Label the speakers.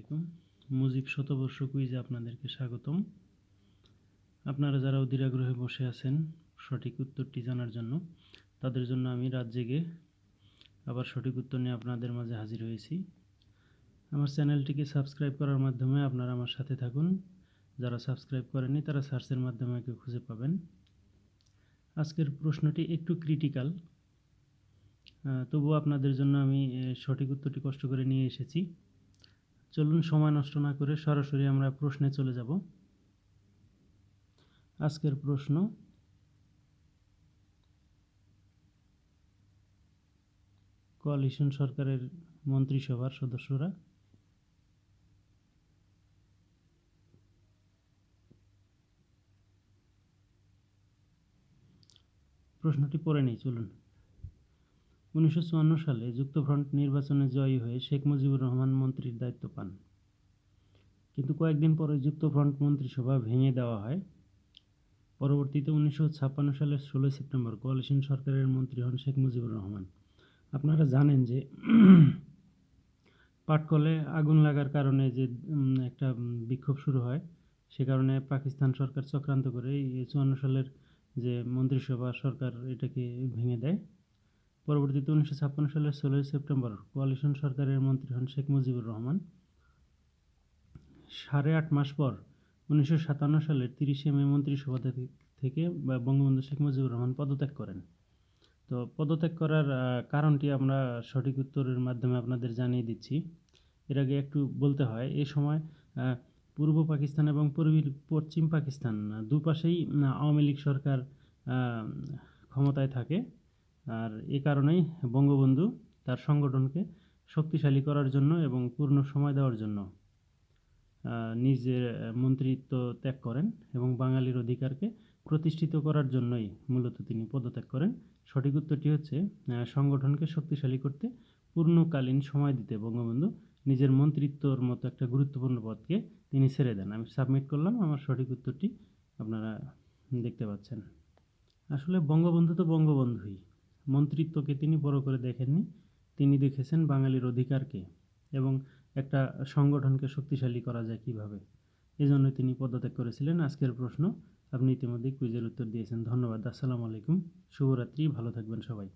Speaker 1: আলাইকুম। মুজিব শতবর্ষ কুইজে আপনাদেরকে স্বাগতম। আপনারা যারা অধীর আগ্রহে বসে আছেন, সঠিক উত্তরটি জানার জন্য, তাদের জন্য আমি রাত জেগে আবার সঠিক উত্তর নিয়ে আপনাদের মাঝে হাজির হয়েছি। আমার চ্যানেলটিকে সাবস্ক্রাইব করার মাধ্যমে আপনারা আমার সাথে থাকুন। যারা সাবস্ক্রাইব করেনি তারা সার্চের মাধ্যমে একে খুঁজে পাবেন। আজকের প্রশ্নটি একটু ক্রিটিক্যাল। তবুও আপনাদের জন্য আমি সঠিক উত্তরটি কষ্ট করে নিয়ে এসেছি। চলুন সময় নষ্ট না করে সরাসরি আমরা প্রশ্নে চলে যাব। আজকের প্রশ্ন, কোয়ালিশন সরকারের মন্ত্রিসভার সদস্যরা। প্রশ্নটি পড়ে নেই, চলুন। উনিশশো চুয়ান্ন সালে যুক্তফ্রন্ট নির্বাচনে জয়ী হয়ে শেখ মুজিবুর রহমান মন্ত্রীর দায়িত্ব পান। কিন্তু কয়েকদিন পরে যুক্তফ্রন্ট মন্ত্রিসভা ভেঙে দেওয়া হয়। পরবর্তীতে উনিশশো ছাপ্পান্ন সালের ষোলোই সেপ্টেম্বর কোয়ালিশন সরকারের মন্ত্রী হন শেখ মুজিবুর রহমান। আপনারা জানেন যে পাটকলে আগুন লাগার কারণে যে একটা বিক্ষোভ শুরু হয়, সে কারণে পাকিস্তান সরকার চক্রান্ত করে এই চুয়ান্ন সালের যে মন্ত্রিসভা সরকার এটাকে ভেঙে দেয়। পরবর্তীতে উনিশশো ছাপ্পান্ন সালের ষোলোই সেপ্টেম্বর কোয়ালিশন সরকারের মন্ত্রী হন শেখ মুজিবুর রহমান। সাড়ে আট মাস পর উনিশশো সাতান্ন সালের তিরিশে মে মন্ত্রিসভা থেকে- বঙ্গবন্ধু শেখ মুজিবুর রহমান পদত্যাগ করেন। তো পদত্যাগ করার কারণটি আমরা সঠিক উত্তরের মাধ্যমে আপনাদের জানিয়ে দিচ্ছি। এর আগে একটু বলতে হয়, এ সময় পূর্ব পাকিস্তান এবং পূর্বী- পশ্চিম পাকিস্তান দুপাশেই আওয়ামী লীগ সরকার ক্ষমতায় থাকে। আর এ কারণেই বঙ্গবন্ধু তার সংগঠনকে শক্তিশালী করার জন্য এবং পূর্ণ সময় দেওয়ার জন্য নিজের মন্ত্রিত্ব ত্যাগ করেন এবং বাঙালির অধিকারকে প্রতিষ্ঠিত করার জন্যই মূলত তিনি পদত্যাগ করেন। সঠিক উত্তরটি হচ্ছে সংগঠনকে শক্তিশালী করতে পূর্ণকালীন সময় দিতে বঙ্গবন্ধু নিজের মন্ত্রিত্বর মতো একটা গুরুত্বপূর্ণ পদকে তিনি ছেড়ে দেন। আমি সাবমিট করলাম, আমার সঠিক উত্তরটি আপনারা দেখতে পাচ্ছেন। আসলে বঙ্গবন্ধু তো বঙ্গবন্ধুই। মন্ত্রিত্বকে তিনি বড় করে দেখেননি। তিনি দেখেছেন বাঙালির অধিকারকে এবং একটা সংগঠনকে শক্তিশালী করা যায় কীভাবে। এজন্য জন্য তিনি পদত্যাগ করেছিলেন। আজকের প্রশ্ন, আপনি ইতিমধ্যেই কুইজের উত্তর দিয়েছেন। ধন্যবাদ, আসসালামু আলাইকুম। শুভরাত্রি, ভালো থাকবেন সবাই।